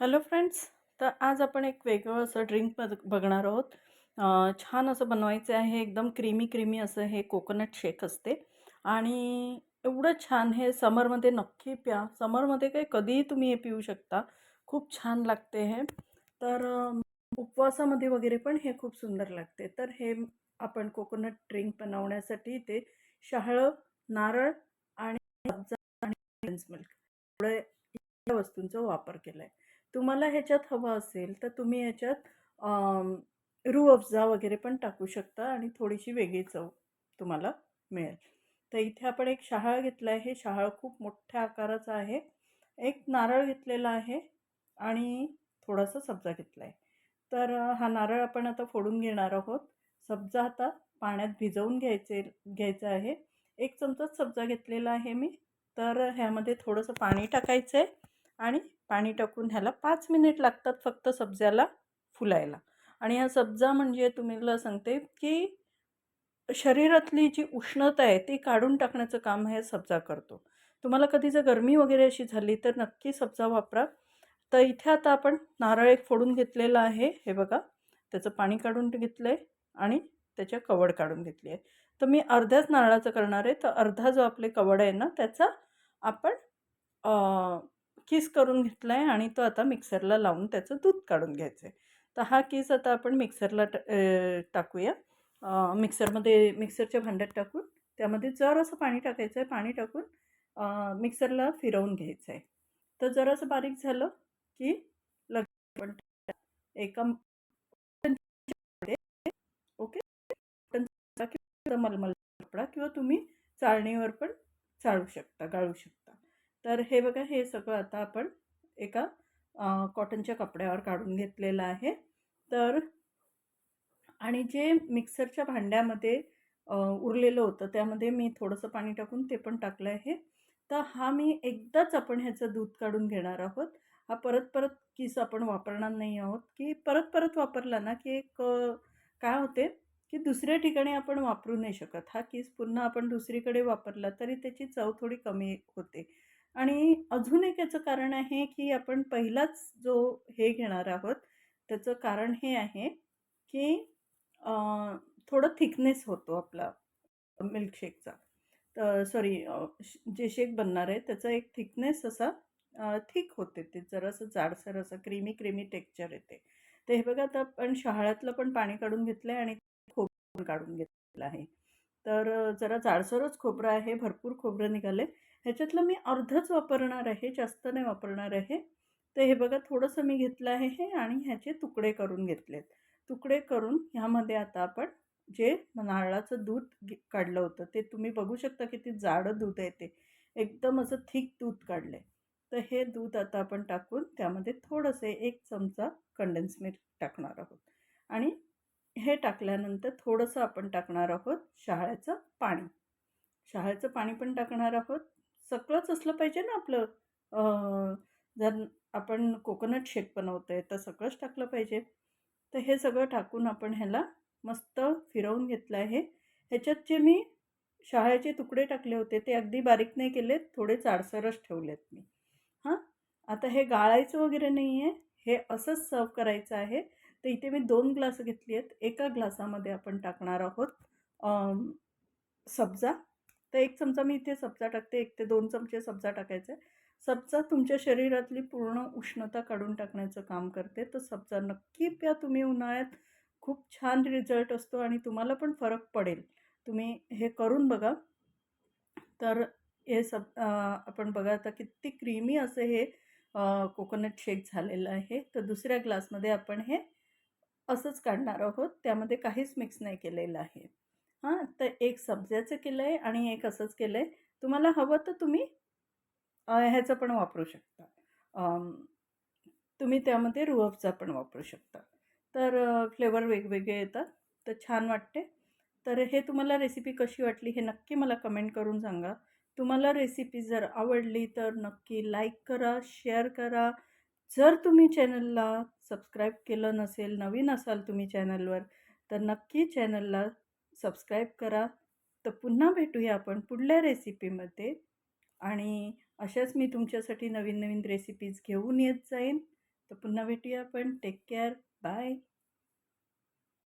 Hello friends तर आज आपण एक वेगळं असं ड्रिंक बघ बघणार आहोत. छान असं बनवायचं आहे एकदम क्रीमी क्रीमी असं हे कोकोनट शेक असते. आणि एवढं छान हे समरमध्ये नक्की प्या. समरमध्ये काय कधीही तुम्ही हे पिऊ शकता. खूप छान लागते हे. तर उपवासामध्ये वगैरे पण हे खूप सुंदर लागते. तर हे आपण कोकोनट ड्रिंक बनवण्यासाठी ते शहाळं नारळ आणि आणि मिल्क एवढं या वस्तूंचा वापर केला आहे तुम्हाला ह्याच्यात हवं असेल तर तुम्ही ह्याच्यात रू अफजा वगैरे पण टाकू शकता आणि थोडीशी वेगळी चव तुम्हाला मिळेल. तर इथे आपण एक शहाळ घेतला आहे. हे शहाळ खूप मोठ्या आकाराचा आहे. एक नारळ घेतलेला आहे आणि थोडासा सब्जा घेतला आहे तर हा नारळ आपण आता फोडून घेणार आहोत. सब्जा आता पाण्यात भिजवून घ्यायचे घ्यायचं आहे. एक चमचाच सब्जा घेतलेला आहे मी. तर ह्यामध्ये थोडंसं पाणी टाकायचं आहे आणि पाणी टाकून ह्याला पाच मिनिट लागतात फक्त सब्ज्याला फुलायला. आणि हा सब्जा म्हणजे तुम्हाला सांगते की शरीरातली जी उष्णता आहे ती काढून टाकण्याचं काम हे सब्जा करतो. तुम्हाला कधी जर गरमी वगैरे अशी झाली तर नक्की सब्जा वापरा. तर इथे आता आपण नारळ एक फोडून घेतलेला आहे. हे बघा त्याचं पाणी काढून घेतलं आहे आणि त्याच्या कवड काढून घेतली आहे. तर मी अर्ध्याच नारळाचं करणार आहे. तर अर्धा जो आपले कवड आहे ना त्याचा आपण किस करून घेतला आहे आणि तो आता मिक्सरला लावून त्याचं दूध काढून घ्यायचं आहे तर हा किस आता आपण मिक्सरला टाकूया. मिक्सरमध्ये मिक्सरच्या भांड्यात टाकून त्यामध्ये जरासं पाणी टाकायचं आहे पाणी टाकून मिक्सरला फिरवून घ्यायचं आहे तर जरासं बारीक झालं की लगेच आपण एका ओके? मलमल कपडा किंवा तुम्ही चाळणीवर पण चाळू शकता गाळू शकता. तर हे बघा हे सगळं आता आपण एका कॉटनच्या कपड्यावर काढून घेतलेलं आहे. तर आणि जे मिक्सरच्या भांड्यामध्ये उरलेलं होतं त्यामध्ये मी थोडंसं पाणी टाकून ते पण टाकलं आहे. तर हा मी एकदाच आपण ह्याचं दूध काढून घेणार आहोत. हा परत परत किस आपण वापरणार नाही आहोत की परत परत वापरला ना की एक काय होते की दुसऱ्या ठिकाणी आपण वापरू नाही शकत. हा किस पुन्हा आपण दुसरीकडे वापरला तरी त्याची चव थोडी कमी होते. आणि अजून एक याचं कारण आहे की आपण पहिलाच जो हे घेणार आहोत त्याचं कारण हे आहे की थोडं थिकनेस होतो आपला मिल्कशेकचा. तर सॉरी जे शेक बनणार आहे त्याचा एक थिकनेस असा थिक होते ते जरासं जाडसर असं क्रीमी क्रीमी टेक्चर येते. तर हे बघा आता आपण शहाळ्यातलं पण पाणी काढून घेतलं आहे आणि खोबरं काढून घेतलेलं आहे. तर जरा जाडसरच खोबरं आहे भरपूर खोबरं निघाले ह्याच्यातलं मी अर्धच वापरणार आहे जास्त नाही वापरणार आहे. तर हे बघा थोडंसं मी घेतलं आहे हे आणि ह्याचे तुकडे करून घेतलेत. तुकडे करून ह्यामध्ये आता आपण जे नारळाचं दूध घे- काढलं होतं ते तुम्ही बघू शकता किती जाडं दूध आहे ते. एकदम असं थिक दूध काढलं आहे तर हे दूध आता आपण टाकून त्यामध्ये थोडंसे एक चमचा कंडेन्स मिल्क टाकणार आहोत. आणि हे टाकल्यानंतर थोडंसं आपण टाकणार आहोत शहाळ्याचं पाणी. शहाळ्याचं पाणी पण टाकणार आहोत. सगळंच असलं पाहिजे ना आपलं. जर आपण कोकोनट शेक बनवतो आहे तर सगळंच टाकलं पाहिजे. तर हे सगळं टाकून आपण ह्याला मस्त फिरवून घेतलं आहे. ह्याच्यात जे मी शहाळ्याचे तुकडे टाकले होते ते अगदी बारीक नाही केलेत थोडे जाडसरच ठेवलेत मी. हां? आता हे गाळायचं वगैरे नाही आहे हे असंच सर्व करायचं आहे. तर इथे मी दोन ग्लास घेतली आहेत. एका ग्लासामध्ये आपण टाकणार आहोत सब्जा. तर एक चमचा मी इथे सब्जा टाकते एक ते दोन चमचे सब्जा टाकायचे. आहे सब्जा तुमच्या शरीरातली पूर्ण उष्णता काढून टाकण्याचं काम करते. तर सब्जा नक्की प्या तुम्ही उन्हाळ्यात खूप छान रिझल्ट असतो आणि तुम्हाला पण फरक पडेल. तुम्ही हे करून बघा. तर हे सब आपण बघा आता किती क्रीमी असं हे कोकोनट शेक झालेलं आहे. तर दुसऱ्या ग्लासमध्ये आपण हे असंच काढणार आहोत. त्यामध्ये काहीच मिक्स नाही केलेलं आहे. हां तर एक सब्ज्याचं केलं आहे आणि एक असंच केलं आहे तुम्हाला हवं तर तुम्ही ह्याचं पण वापरू शकता. तुम्ही त्यामध्ये रुअफचा पण वापरू शकता. तर फ्लेवर वेगवेगळे येतात तर छान वाटते. तर हे तुम्हाला रेसिपी कशी वाटली हे नक्की मला कमेंट करून सांगा. तुम्हाला रेसिपी जर आवडली तर नक्की लाईक करा शेअर करा. जर तुम्ही चॅनलला सबस्क्राईब केलं नसेल नवीन असाल तुम्ही चॅनलवर तर नक्की चॅनलला सबस्क्राईब करा. तर पुन्हा भेटूया आपण पुढल्या रेसिपीमध्ये. आणि अशाच मी तुमच्यासाठी नवीन नवीन रेसिपीज घेऊन येत जाईन. तर पुन्हा भेटूया आपण. Take care bye